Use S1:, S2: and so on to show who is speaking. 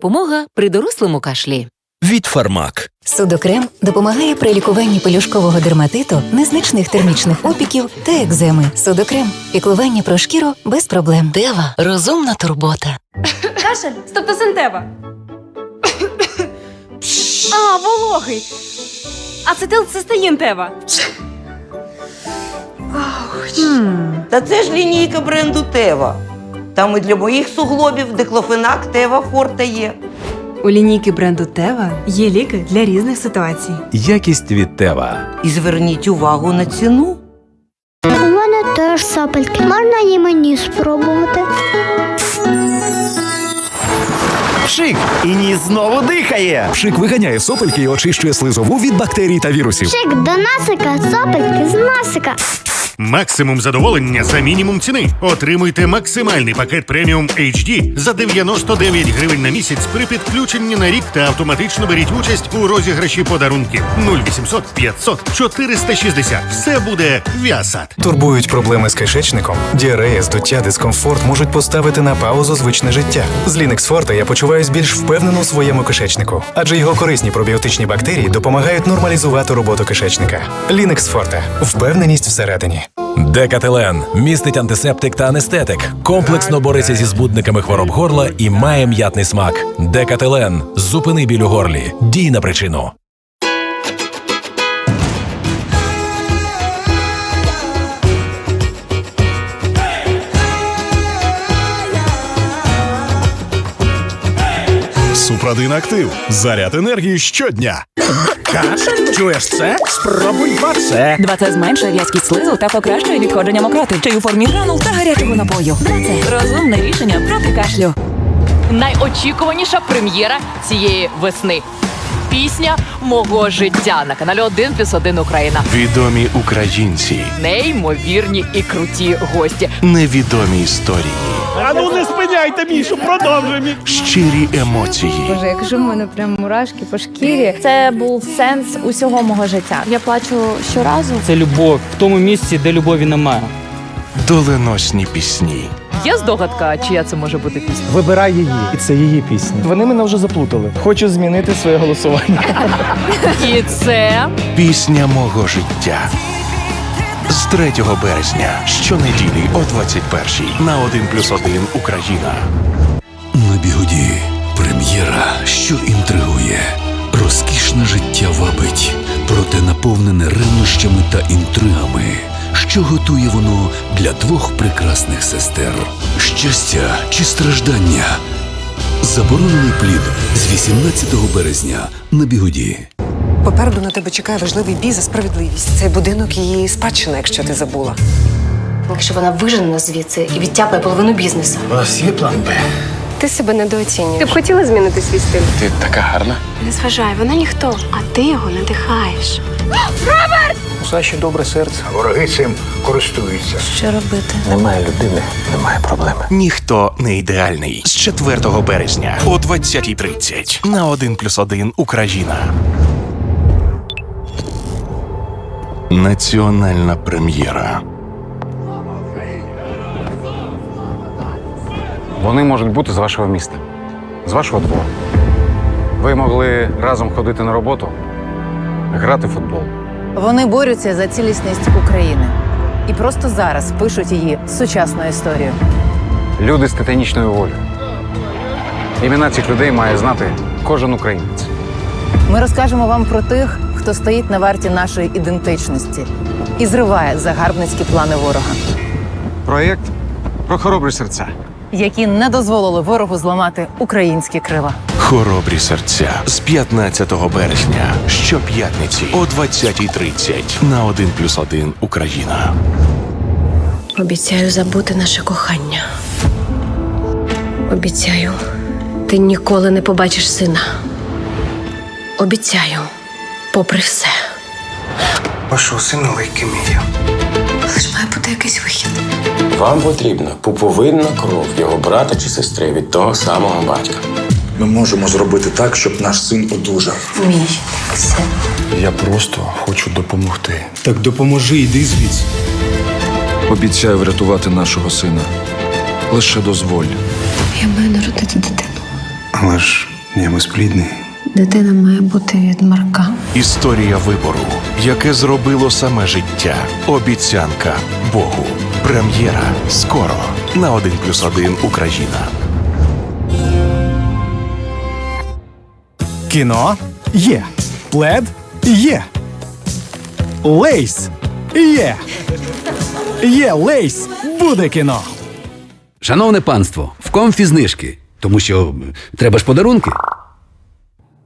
S1: Помога при дорослому кашлі.
S2: від Фармак.
S3: Судокрем допомагає при лікуванні пелюшкового дерматиту, незначних термічних опіків та екземи. Судокрем піклування про шкіру без проблем.
S1: Дева розумна турбота.
S4: Кашель, стептосинтева. А, вологий. Ацетилцистеїн тева.
S5: Та це ж лінійка бренду Тева. Там і для моїх суглобів диклофенак Тева Форте є.
S4: У лінійки бренду Тева є ліки для різних ситуацій.
S6: Якість від Тева.
S5: І зверніть увагу на ціну.
S7: У мене теж сапельки. Можна і мені спробувати?
S6: Пшик! І ніс знову дихає.
S8: Пшик виганяє сопельки і очищує слизову від бактерій та вірусів.
S7: Шик до насика, сапельки з насика.
S9: Максимум задоволення за мінімум ціни. Отримуйте максимальний пакет преміум HD за 99 гривень на місяць при підключенні на рік та автоматично беріть участь у розіграші подарунків 0800 500 460. Все буде Віасад.
S8: Турбують проблеми з кишечником, діарея, здуття, дискомфорт можуть поставити на паузу звичне життя. З Linux Forte я почуваюсь більш впевнено у своєму кишечнику, адже його корисні пробіотичні бактерії допомагають нормалізувати роботу кишечника. Linux Forte. впевненість всередині.
S2: Декателен містить антисептик та анестетик. Комплексно бореться зі збудниками хвороб горла і має м'ятний смак. Декателен. Зупини біль у горлі. Дій на причину.
S8: Супрадин актив. Заряд енергії щодня.
S6: Кашель? Чуєш це? Спробуй два це.
S1: Два це зменшує в'язкість слизу та покращує відходження мокроти. Чи у формі гранул та гарячого напою. Це розумне рішення проти кашлю.
S10: найочікуваніша прем'єра цієї весни. Пісня мого життя на каналі 1 плюс 1 Україна.
S9: Відомі українці,
S10: Неймовірні і круті гості.
S9: невідомі історії,
S6: А ну не спиняйте, Мішу, продовжуй.
S9: щирі емоції.
S4: Боже, як же в мене прям мурашки по шкірі.
S11: Це був сенс усього мого життя. Я плачу щоразу.
S12: Це любов в тому місці, де любові немає.
S9: Доленосні пісні.
S10: Є здогадка, чия це може бути пісня?
S12: Вибирай її, і це її пісня. Вони мене вже заплутали. Хочу змінити своє голосування.
S10: І це
S9: Пісня мого життя. З 3 березня щонеділі о 21 на 1 плюс 1 Україна.
S2: На бігуді прем'єра, що інтригує. Розкішне життя вабить, проте наповнене ревнощами та інтригами. Що готує воно для двох прекрасних сестер? Щастя чи страждання? Заборонений плід з 18 березня на бігуді.
S11: Попереду на тебе чекає важливий бій за справедливість. Цей будинок її спадщина, якщо ти забула.
S4: Якщо вона виженена звідси і відтяпає половину бізнесу.
S6: У вас є план Б?
S4: Ти себе недооцінюєш. Ти б хотіла змінити свій стиль?
S9: Ти така гарна.
S4: Не зважай, вона ніхто, а ти його надихаєш.
S12: У Саші добре серце.
S6: Вороги цим користуються.
S4: Що робити?
S6: Немає людини, немає проблеми.
S9: Ніхто не ідеальний. З 4 березня о 20.30 на 1 плюс 1 Україна. Національна прем'єра.
S12: Вони можуть бути з вашого міста, з вашого двору. Ви могли разом ходити на роботу, грати в футбол.
S11: Вони борються за цілісність України і просто зараз пишуть її сучасну історію.
S12: Люди з титанічною волею. Імена цих людей має знати кожен українець.
S11: Ми розкажемо вам про тих, хто стоїть на варті нашої ідентичності і зриває загарбницькі плани ворога,
S12: Проєкт про хоробрі серця.
S11: які не дозволили ворогу зламати українські крила.
S9: Хоробрі серця з 15 березня щоп'ятниці о 20.30 на 1 плюс 1 Україна.
S4: Обіцяю забути наше кохання. Обіцяю, ти ніколи не побачиш сина. Обіцяю, попри все.
S6: Вашого сина лейкемія.
S4: Але ж має бути якийсь вихід.
S12: Вам потрібна пуповинна кров його брата чи сестри від того самого батька.
S8: Ми можемо зробити так, щоб наш син одужав.
S4: Мій син.
S8: Я просто хочу допомогти.
S12: Так допоможи, йди звідси.
S8: Обіцяю врятувати нашого сина. Лише дозволь.
S4: Я маю народити дитину.
S13: Але ж я безплідний.
S4: Дитина має бути від Марка.
S9: Історія вибору, яке зробило саме життя. Обіцянка Богу. Прем'єра скоро на 1+,1 Україна.
S14: Кіно є. Плед є. Лейс є. Є лейс. Буде кіно.
S15: Шановне панство, в комфі знижки, тому що треба ж подарунки.